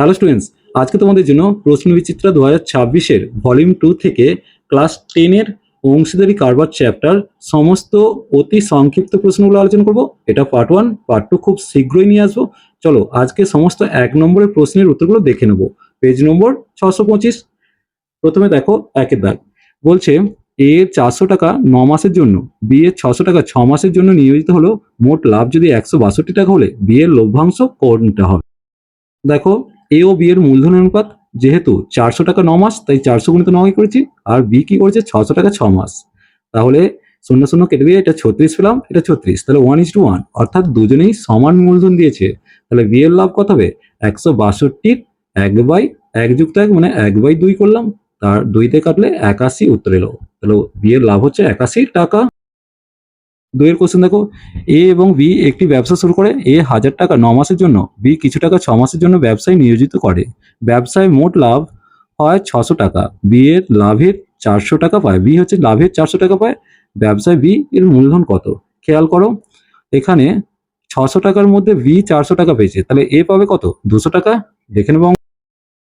Hello students আজকে তোমাদের জন্য প্রশ্ন বিচিত্রা দু হাজার ছাব্বিশের ভলিউম টু থেকে ক্লাস টেনের অংশীদারি কারবার চ্যাপ্টার সমস্ত অতি সংক্ষিপ্ত প্রশ্নগুলো আলোচনা করব। এটা পার্ট ওয়ান পার্ট টু খুব শীঘ্রই নিয়ে আসব। চলো আজকে সমস্ত এক নম্বরের প্রশ্নের উত্তরগুলো দেখে নেব। পেজ নম্বর ছশো পঁচিশ, প্রথমে দেখো একের দাগ। বলছে, এ চারশো টাকা ন মাসের জন্য, বি এর ছশো টাকা ছ মাসের জন্য নিয়োজিত হলো, মোট লাভ যদি একশো বাষট্টি টাকা হলে, বি এর লভ্যাংশ কোনটা হবে? দেখো এ ও বি এর মূলধন অনুপাত, যেহেতু চারশো টাকা ন মাস, তাই চারশো গুণিত নয় করেছি, আর বি কি করেছে? ছশো টাকা ছ মাস। তাহলে শূন্য শূন্য কেটে দিয়ে এটা ছত্রিশ পেলাম, এটা ছত্রিশ, তাহলে ওয়ান ইস টু ওয়ান অর্থাৎ দুজনেই সমান মূলধন দিয়েছে। তাহলে বি এর লাভ কত হবে? একশো বাষট্টির এক বাই এক যুক্ত এক মানে এক বাই দুই করলাম, তার দুইতে কাটলে একাশি উত্তর এলো। তাহলে বি এর লাভ হচ্ছে একাশি টাকা। দুইয়ের কোশ্চেন দেখো এ এবং বি একটি ব্যবসা শুরু করে এ হাজার টাকা ন মাসের জন্য বি কিছু টাকা ছ মাসের জন্য ব্যবসায় নিয়োজিত করে। ব্যবসায় মোট লাভ হয় ছশো টাকা বি এর লাভের চারশো টাকা পায় বি হচ্ছে লাভের চারশো টাকা পায়, ব্যবসায় বি এর মূলধন কত? খেয়াল করো, এখানে ছশো টাকার মধ্যে বি চারশো টাকা পেয়েছে, তাহলে এ পাবে কত? দুশো টাকা? দেখে নেব।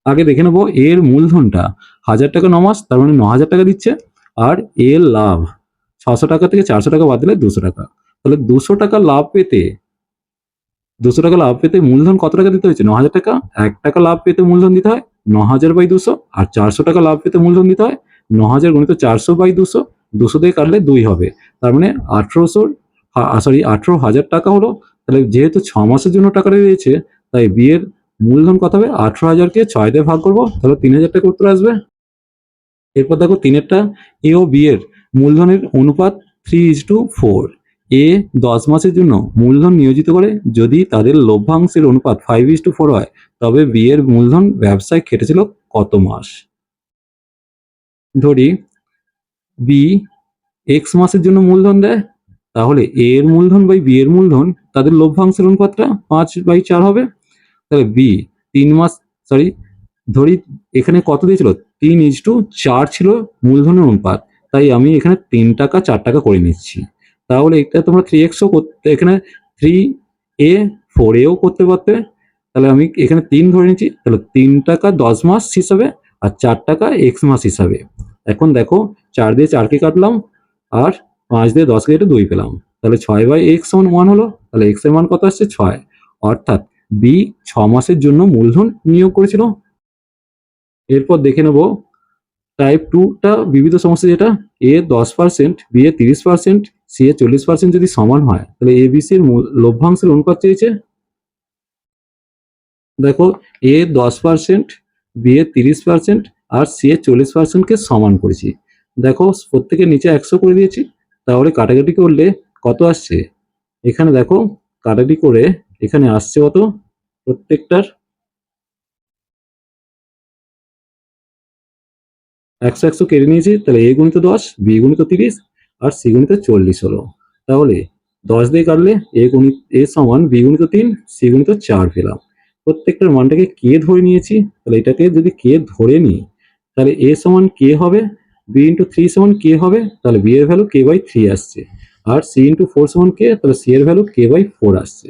আগে দেখে নেব এর মূলধনটা হাজার টাকা ন মাস, তার মানে ন হাজার টাকা দিচ্ছে, আর এর লাভ ছশো টাকা থেকে চারশো টাকা বাদ দিলে দুশো টাকা। তাহলে দুশো টাকা লাভ পেতে, দুশো টাকা লাভ পেতে মূলধন কত টাকা দিতে হয়েছে? ন হাজার টাকা। এক টাকা লাভ পেতে মূলধন দিতে হয় ন হাজার বাই দুশো। আর চারশো টাকা লাভ পেতে মূলধন দিতে হয় ন হাজার গুণিত চারশো বাই দুশো। দুশো দিয়ে কাটলে দুই হবে। তার মানে আঠেরোশো সরি আঠেরো হাজার টাকা হলো। তাহলে যেহেতু ছ মাসের জন্য টাকাটা রয়েছে, তাই বিয়ের মূলধন কত হবে? আঠেরো হাজারকে ছয় দিয়ে ভাগ করব। তাহলে তিন হাজার টাকা উত্তর আসবে। এরপর দেখো তিনেরটা এ ও বি এর। মূলধনের অনুপাত থ্রি ইজ টু ফোর এ দশ মাসের জন্য মূলধন নিয়োজিত করে যদি তাদের লভ্যাংশের অনুপাত ফাইভ ইজ টু ফোর হয়, তবে বি এর মূলধন ব্যবসায় খেটেছিল কত মাস? ধরি বি এক্স মাসের জন্য মূলধন দেয়, তাহলে এ এর মূলধন বাই বি এর মূলধন তাদের লভ্যাংশের অনুপাতটা পাঁচ বাই চার হবে। তাহলে বি তিন মাস সরি ধরি, এখানে কত দিয়েছিল? তিন ইজ টু চার ছিল মূলধনের অনুপাত। তাই আমি এখানে তিন টাকা, চার টাকা করে নিচ্ছি। তাহলে এটা তোমরা থ্রি এক্সও করতে এখানে থ্রি এ ফোর এও করতে পারতে। তাহলে আমি এখানে তিন ধরে নিচ্ছি, তাহলে তিন টাকা দশ মাস হিসাবে আর চার টাকা এক্স মাস হিসাবে। এখন দেখো, চার দিয়ে চারকে কাটলাম আর পাঁচ দিয়ে দশ কেটে দুই পেলাম। তাহলে ছয় বাই এক্স সমান ওয়ান হলো, তাহলে এক্সের মান কত আসছে? ছয়। অর্থাৎ বি ছ মাসের জন্য মূলধন নিয়োগ করেছিল। এরপর দেখে নেব টাইপ টুটা বিবিধ সমস্যা যেটা? এ দশ পার্সেন্ট বি এ তিরিশ পার্সেন্ট সি এ চল্লিশ পার্সেন্ট যদি সমান হয়, তাহলে এ বি সির লভ্যাংশের অনুপাত চেয়েছে দেখো এ দশ পার্সেন্ট বি এ তিরিশ পার্সেন্ট আর সি এ চল্লিশ পার্সেন্টকে সমান করেছি। দেখো, প্রত্যেকের নিচে একশো করে দিয়েছি, তাহলে কাটাকাটি করলে কত আসছে? এখানে দেখো, কাটাকাটি করে এখানে আসছে কত? প্রত্যেকটার একশো একশো কেটে নিয়েছি, তাহলে এ গুণিত দশ, বি গুণিত তিরিশ, আর সি গুণিত চল্লিশ হলো। তাহলে দশ দিয়ে কাটলে এ গুণিত, এ সমান বি গুণিত তিন, সি গুণিত চার পেলাম। প্রত্যেকটার মানটাকে কে ধরে নিয়েছি? তাহলে এটাকে যদি কে ধরে নিই, তাহলে এ সমান কে হবে? বি ইন্টু থ্রি সমান কে হবে? তাহলে বি এর ভ্যালু কে বাই থ্রি আসছে। আর সি ইন্টু ফোর সমান কে? তাহলে সি এর ভ্যালু কে বাই ফোর আসছে।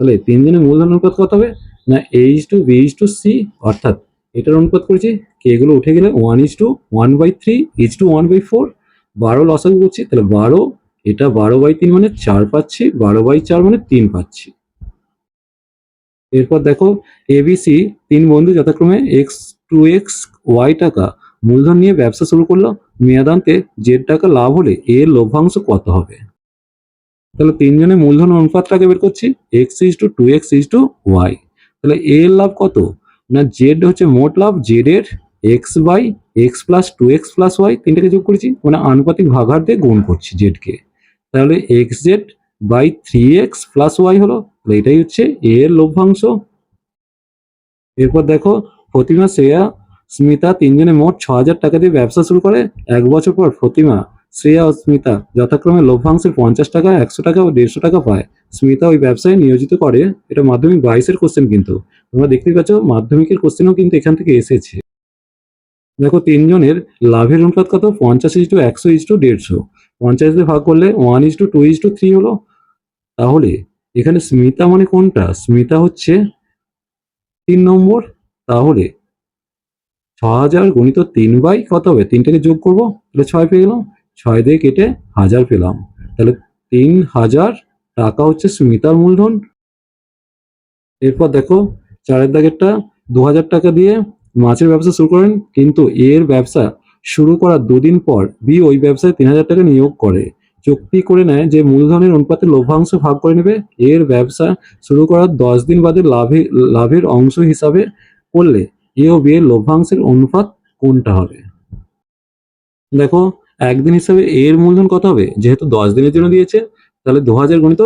তাহলে তিনজনের মূলধন অনুপাত কত হবে? না H to, B is to C, অর্থাৎ এটার অনুপাত করেছি কে? এগুলো উঠে গেলে one is to one by three is to one by four বারো লসাগু করছি, তাহলে বারো, এটা বারো বাই তিন মানে চার পাচ্ছি, বারো বাই চার মানে তিন পাচ্ছি। এরপর দেখো এবিসি তিন বন্ধু যথাক্রমে এক্স টু এক্স ওয়াই টাকা, মূলধন নিয়ে ব্যবসা শুরু করল, মেয়াদান্তে জেড টাকা লাভ হলে এর লভ্যাংশ কত হবে? তাহলে তিনজনের মূলধন অনুপাতটাকে বের করছি X is to two X is to Y তাহলে এর লাভ কত? না জেড হচ্ছে মোট লাভ জেড এর X by X plus two X plus Y তিনটাকে যোগ করেছি মানে আনুপাতিক ভাগার দিয়ে গুণ করছি জেডকে তাহলে X Z by three X plus Y হলো, তাহলে এটাই হচ্ছে এ এর লভ্যাংশ। এরপর দেখো, প্রতিমা শ্রেয়া, স্মিতা তিনজনে মোট ছ হাজার টাকা দিয়ে ব্যবসা শুরু করে, এক বছর পর প্রতিমা। শ্রেয়া ও স্মিতা যথাক্রমে লভ্যাংশের পঞ্চাশ টাকা, একশো টাকা ও দেড়শো টাকা পায়। স্মিতা ওই ব্যবসায় নিয়োজিত করে, এটা মাধ্যমিক বাইশের কোশ্চেন কিন্তু। তোমরা দেখতেই পাচ্ছ, মাধ্যমিকের কোশ্চেনও কিন্তু এখান থেকে এসেছে। দেখো, তিনজনের লাভের অনুপাত কত? পঞ্চাশ ইজ টু একশো ইজ টু দেড়শো। পঞ্চাশ দিয়ে ভাগ করলে one is to two is to three হলো। তাহলে, এখানে স্মিতা মানে কোনটা? স্মিতা হচ্ছে তিন নম্বর। তাহলে, ছ হাজার গণিত তিন বাই কত হবে? তিনটাকে যোগ করব, তাহলে ছয় পেয়ে গেলাম। ছয় দিয়ে কেটে হাজার পেলাম। তাহলে তিন হাজার টাকা হচ্ছে স্মিতার মূলধন। এরপর দেখো, চারের দাগেরটা দু হাজার টাকা দিয়ে মাছের ব্যবসা শুরু করেন, কিন্তু এর ব্যবসা শুরু করার দুদিন পর বি ওই ব্যবসায় তিন হাজার টাকা নিয়োগ করে। চুক্তি করে নেয় যে মূলধনের অনুপাতে লভ্যাংশ ভাগ করে নেবে। এর ব্যবসা শুরু করার দশ দিন বাদে লাভে, লাভের অংশ হিসাবে করলে এ ও বি এর লভ্যাংশের অনুপাত কোনটা হবে? দেখো একদিন হিসাবে এর মূলধন কত হবে? যেহেতু দশ দিনের জন্য দিয়েছে, তাহলে দু হাজার গণিত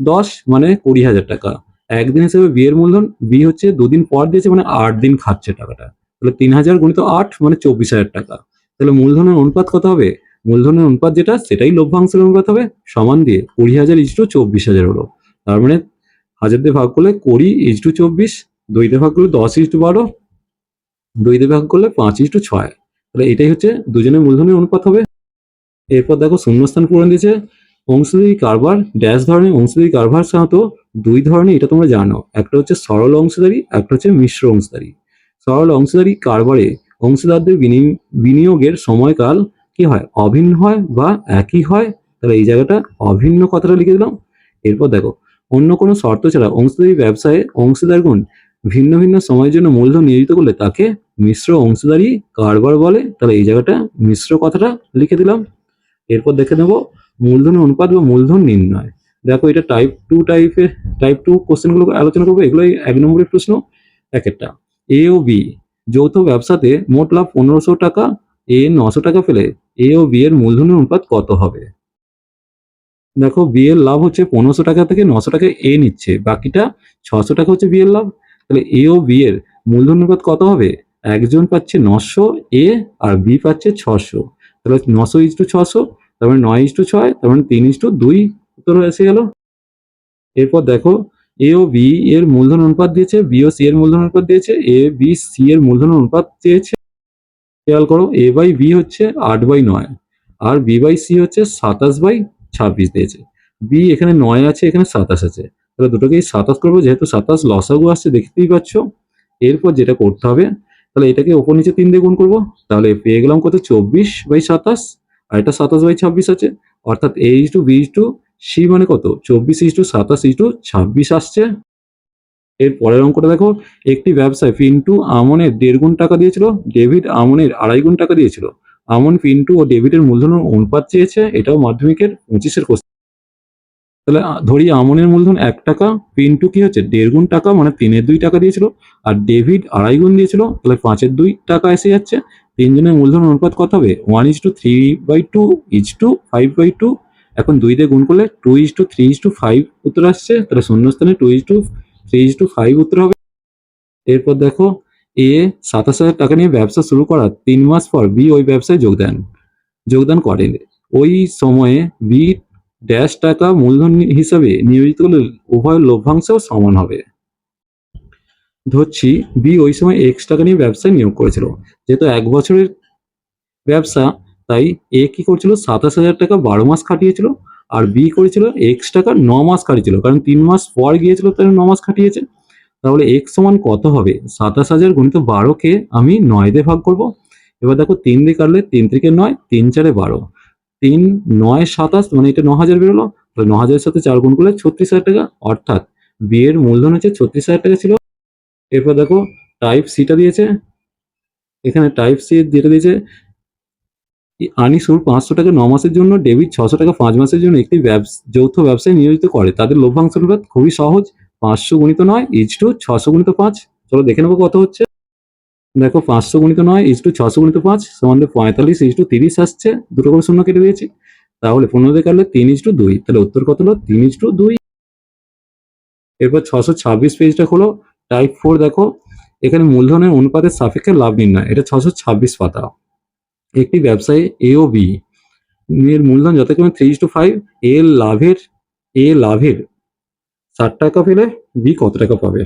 দশ মানে কুড়ি হাজার টাকা। একদিন হিসেবে বি এর মূলধন, বি হচ্ছে দুদিন পর দিয়েছে মানে আট দিন খাচ্ছে টাকাটা। তাহলে তিন হাজার গণিত আট মানে চব্বিশ হাজার টাকা। তাহলে মূলধনের অনুপাত কত হবে? মূলধনের অনুপাত যেটা, সেটাই লভ্যাংশের অনুপাত হবে, সমান দিয়ে কুড়ি হাজার ইজ টু চব্বিশ হাজার হলো। তার মানে হাজার দিয়ে ভাগ করলে কুড়ি ইজ টু চব্বিশ, দুই দিয়ে ভাগ করলে দশ ইজ টু বারো, দুই দিয়ে ভাগ করলে পাঁচ ইজ টু ছয়। তাহলে এটাই হচ্ছে দুজনের মূলধনের অনুপাত হবে। এরপর দেখো শূন্যস্থান পূরণ দিয়েছে। অংশীদারি কারবার ড্যাশ ধরনের অংশীদারি কারবার সাধারণত দুই ধরনের এটা তোমরা জানো। একটা হচ্ছে সরল অংশীদারি একটা হচ্ছে মিশ্র অংশীদারি সরল অংশীদারি কারবারে অংশীদারদের বিনি- বিনিয়োগের সময়কাল কি হয়? অভিন্ন হয় বা একই হয়? তাহলে এই জায়গাটা অভিন্ন কথাটা লিখে দিলাম। এরপর দেখো, অন্য কোনো শর্ত ছাড়া অংশীদারি ব্যবসায়ে অংশীদারগণ ভিন্ন ভিন্ন সময়ের জন্য মূলধন নিয়োজিত করলে তাকে মিশ্র অংশীদারি কারবার বলে। তাহলে এই জায়গাটা মিশ্র কথাটা লিখে দিলাম। এরপর দেখে নেব মূলধনের অনুপাত বা মূলধন নির্ণয়। দেখো এটা টাইপ টু টাইপের টাইপ টু কোশ্চেনগুলো আলোচনা করব, এগুলোই এক নম্বরের প্রশ্ন। এক একটা। এ ও বি যৌথ ব্যবসাতে মোট লাভ পনেরোশো টাকা এ নশো টাকা পেলে এ ও বি এর মূলধনের অনুপাত কত হবে? দেখো বি এর লাভ হচ্ছে পনেরোশো টাকা থেকে নশো টাকা এ নিচ্ছে, বাকিটা ছশো টাকা হচ্ছে বি এর লাভ। তাহলে এ ও বি এর মূলধন অনুপাত কত হবে? একজন পাচ্ছে নশো এ আর বি পাচ্ছে ছশো। তাহলে নশো ইজ টু ছশো, তার মানে নয় ইস টু ছয়, তার মানে তিন ইস টু দুই উত্তর এসে গেল। এরপর দেখো এ ও বি এর মূলধন অনুপাত দিয়েছে বি ও সি এর মূলধন অনুপাত দিয়েছে এ বি সি এর মূলধন অনুপাত দিয়েছে খেয়াল করো এ বাই বি হচ্ছে আট বাই নয়, আর বি বাই সি হচ্ছে সাতাশ বাই ছাব্বিশ দিয়েছে। বি এখানে নয় আছে, এখানে সাতাশ আছে, তাহলে দুটোকেই সাতাশ করব, যেহেতু সাতাশ লসাগু আসছে দেখতেই পাচ্ছ। এরপর যেটা করতে হবে তাহলে এটাকে ওপর নিচে তিন দিয়ে গুণ করব। তাহলে পেয়ে গেলাম কত? চব্বিশ বাই সাতাশ। আর এটা সাতাশ বাই ছাব্বিশ আছে। অর্থাৎ A is to B is to C মানে কত? চব্বিশ ইস টু সাতাশ ইস টু ছাব্বিশ আসছে। এর পরের অঙ্কটা দেখো। একটি ব্যবসায় পিন্টু আমনের দেড় গুণ টাকা দিয়েছিল, ডেভিড আমনের আড়াই গুণ টাকা দিয়েছিল। আমন পিন্টু ও ডেভিডের মূলধন অনুপাত চেয়েছে, এটাও মাধ্যমিকের পঁচিশের কোশ্চেন তাহলে ধরি আমনের মূলধন এক টাকা পিন্টু কি হচ্ছে? দেড় গুণ টাকা মানে তিনের দুই টাকা দিয়েছিল। আর ডেভিড আড়াই গুণ দিয়েছিল, তাহলে পাঁচের দুই টাকা এসে যাচ্ছে। তিনজনের মূলধন অনুপাত কত হবে? One is to three by two is to five by two এখন দুই দিয়ে গুণ করলে two is to three is to five উত্তর আসছে। তাহলে শূন্যস্থানে two is to three is to five উত্তর হবে। এরপর দেখো এ সাতাশ হাজার টাকা নিয়ে ব্যবসা শুরু করার তিন মাস পর বি ওই ব্যবসায় যোগদান যোগদান করে ওই সময়ে বি ড্যাশ টাকা মূলধন হিসাবে নিয়োজিত করলে উভয় লভ্যাংশও সমান হবে। ধরছি বি ওই সময় এক্স টাকা নিয়ে ব্যবসায় নিয়োগ করেছিল, যেহেতু এক বছরের ব্যবসা, তাই এ কি করছিল? সাতাশ হাজার টাকা বারো মাস খাটিয়েছিল, আর বি করেছিল এক্স টাকা ন মাস খাটিয়েছিল, কারণ তিন মাস পর গিয়েছিল, তাই ন মাস খাটিয়েছে। তাহলে এক্স সমান কত হবে? সাতাশ হাজার গুণিত বারোকে আমি নয় দিয়ে ভাগ করব। এবার দেখো তিন দিয়ে কাটলে তিন থেকে নয়, তিন চারে বারো। তিন, নয়, সাতাশ মানে এটা ন হাজার বেরোলো, তাহলে ন হাজারের সাথে চার গুণ করলে ছত্রিশ হাজার টাকা, অর্থাৎ বিয়ের মূলধন হচ্ছে ছত্রিশ হাজার টাকা ছিল। এরপর দেখো টাইপ সিটা দিয়েছে। এখানে টাইপ সি যেটা দিয়েছে আনি আনিসুর পাঁচশো টাকা ন মাসের জন্য ডেবিট ছশো টাকা পাঁচ মাসের জন্য একটি যৌথ ব্যবসায় নিয়োজিত করে। তাদের লভ্যাংশ অনুপাত খুবই সহজ, পাঁচশো গুণিত নয় ইজ টু ছশো গুণিত পাঁচ। চলো দেখে নেব কত হচ্ছে। দেখো পাঁচশো গুণিত নয় ইজ টু ছশো গুণিত পাঁচ সমান পঁয়তাল্লিশ ইজ টু তিরিশ আসছে, দুটো করে শূন্য কেটে দিয়েছি। তাহলে পনেরো দিয়ে কাটলে তিন ইজ টু দুই। তাহলে উত্তর কত হলো? তিন ইজ টু দুই। এরপর ছশো ছাব্বিশ পেজটা হলো টাইপ ফোর দেখো, এখানে মূলধনের অনুপাতের সাপেক্ষে লাভ নির্ণয়। এটা ছশো ছাব্বিশ পাতা। একটি ব্যবসায়ী এ ও বি এর মূলধন যথাক্রমে থ্রি টু ফাইভ এ লাভের এ লাভের ষাট টাকা পেলে বি কত টাকা পাবে?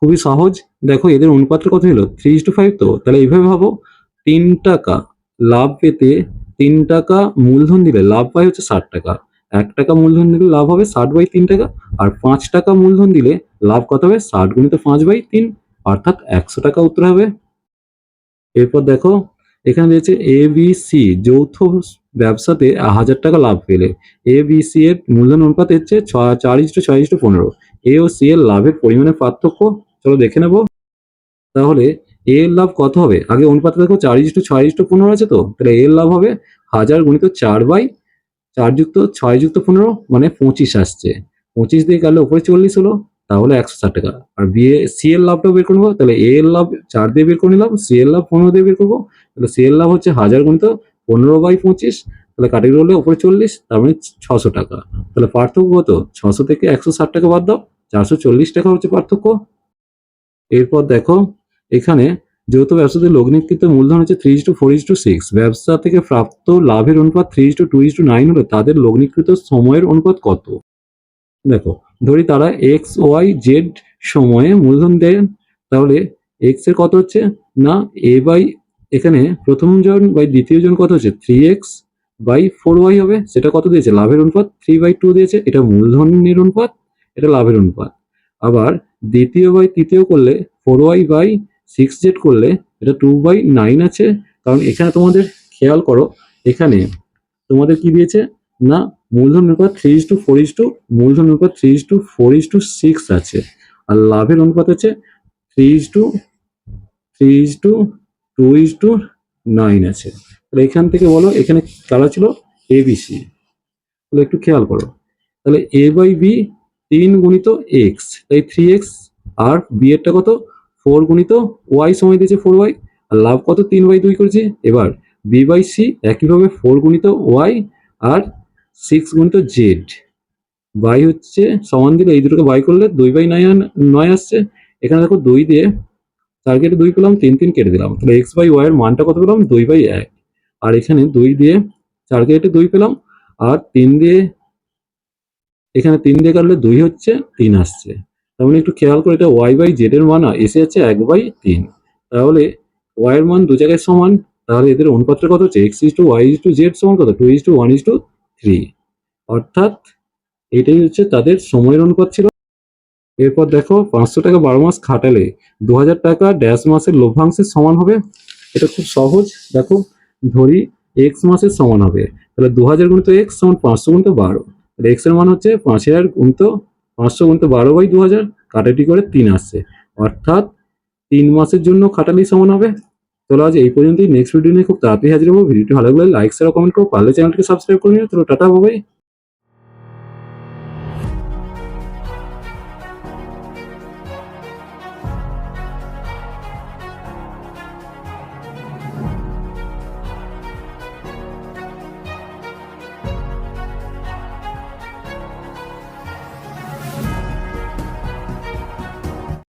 খুবই সহজ। দেখো, এদের অনুপাতটা কত হলো থ্রি টু ফাইভ তো? তাহলে এইভাবে ভাবো, তিন টাকা লাভ পেতে তিন টাকা মূলধন দিলে লাভ পায় হচ্ছে ষাট টাকা। এক টাকা মূলধন দিলে লাভ হবে ষাট বাই তিন টাকা, আর পাঁচ টাকা মূলধন দিলে লাভ কত হবে? ষাট গুণিত পাঁচ বাই তিন, অর্থাৎ একশো টাকা উত্তর হবে। এরপর দেখো, এখানে দিয়েছে এ বি সি যৌথ ব্যবসাতে হাজার টাকা লাভ পেলে। এ বি সি এর মূলধন অনুপাত হচ্ছে ছ- চার ইস্টু ছয় ইস্টু পনেরো। এ ও সি এর লাভের পরিমাণের পার্থক্য চলো দেখে নেব। তাহলে এ এর লাভ কত হবে? আগে অনুপাত দেখো, চার ইস্টু ছয় ইস্টু পনেরো আছে তো? তাহলে এর লাভ হবে হাজার গুণিত চার বাই চার যুক্ত ছয় যুক্ত পনেরো মানে পঁচিশ আসছে। পঁচিশ দিয়ে গেলে উপরে চল্লিশ হলো, তাহলে একশো ষাট টাকা। আর বি এ সি এর লাভটাও বের করব তাহলে এ এর লাভ চার দিয়ে বের করে নিলাম সি এর লাভ পনেরো দিয়ে বের করব, তাহলে সি এর লাভ হচ্ছে হাজার গুণিত পনেরো বাই পঁচিশ, তাহলে কাটাকুটি হলে উপরে চল্লিশ, তার মানে ছশো টাকা। তাহলে পার্থক্য কত? ছশো থেকে একশো ষাট টাকা বাদ দাও, চারশো চল্লিশ টাকা হচ্ছে পার্থক্য এরপর দেখো, এখানে যেহেতু ব্যবসাতে লগ্নিকৃত মূলধন হচ্ছে three to four to six ব্যবসা থেকে প্রাপ্ত লাভের অনুপাত three to two two to nine তাদের লগ্নিকৃত সময়ের অনুপাত কত? দেখো, ধরি তারা এক্স ওয়াই জেড সময়ে মূলধন দেন, তাহলে এক্সের কত হচ্ছে? না এ বাই এখানে প্রথম জন বাই দ্বিতীয় জন কত হচ্ছে? Three x by four y হবে, সেটা কত দিয়েছে? লাভের অনুপাত থ্রি বাই টু দিয়েছে, এটা মূলধনের অনুপাত, এটা লাভের অনুপাত। আবার দ্বিতীয় বাই তৃতীয় করলে four y by six z করলে এটা টু বাই নাইন আছে। কারণ এখানে তোমাদের খেয়াল করো, এখানে তোমাদের কি দিয়েছে? না, মূলধন অনুপাত three is to four is two মূলধন অনুপাত three is to four is to six আছে। আর লাভের অনুপাত হচ্ছে three is to three is to two is to nine আছে। তাহলে এখান থেকে বলো, এখানে কারা ছিল? এ বি সি তাহলে একটু খেয়াল করো। তাহলে এ বাই বি তিন গুণিত এক্স তাই থ্রি এক্স আর বি কত? ফোর গুণিত ওয়াই সময় দিয়েছে ফোর ওয়াই আর লাভ কত? তিন বাই দুই করেছি। এবার বি বাই সি একইভাবে ফোর গুণিত ওয়াই আর সিক্স গুণিত জেড বাই হচ্ছে সমান দিলে এই দুটোকে বাই করলে দুই বাই নয় নয় আসছে। এখানে দেখো দুই দিয়ে চার কেটে দুই পেলাম, তিন তিন কেটে দিলাম। তাহলে এক্স বাই ওয়াই এর মানটা কত পেলাম? দুই বাই এক। আর এখানে দুই দিয়ে চার কেটে দুই পেলাম, আর তিন দিয়ে এখানে তিন দিয়ে কাটলে দুই হচ্ছে, তিন আসছে। তার মানে একটু খেয়াল করে এটা ওয়াই বাই জেড এর মান এসে যাচ্ছে এক বাই তিন। তাহলে ওয়াই এর মান দু জায়গায় সমান, তাহলে এদের অনুপাতটা কত হচ্ছে? X is to y is to z সমান কত? Two is to one is to three অর্থাৎ এটাই হচ্ছে তাদের সময়ের অনুপাত ছিল। এরপর দেখো, পাঁচশো টাকা বারো মাস খাটালে দু হাজার টাকা ড্যাশ মাসের লভ্যাংশের সমান হবে। এটা খুব সহজ। দেখো, ধরি এক্স মাসের সমান হবে। তাহলে দু হাজার গুণিত এক্স সমান পাঁচশো গুণিত বারো। তাহলে এক্সের মান হচ্ছে পাঁচ হাজার গুণিত পাঁচশো গুণিত বারো বাই দু হাজার কাটাটি করে তিন আসছে। অর্থাৎ তিন মাসের জন্য খাটালি সমান হবে। চলো আজ এই পর্যন্তই। নেক্সট ভিডিও নিয়ে খুব তাড়াতাড়ি হাজির হব। ভিডিওটি ভালো লাগলে লাইক শেয়ার কমেন্ট করো। পারলে চ্যানেলটিকে সাবস্ক্রাইব করে নিও। তো টাটা বাবাই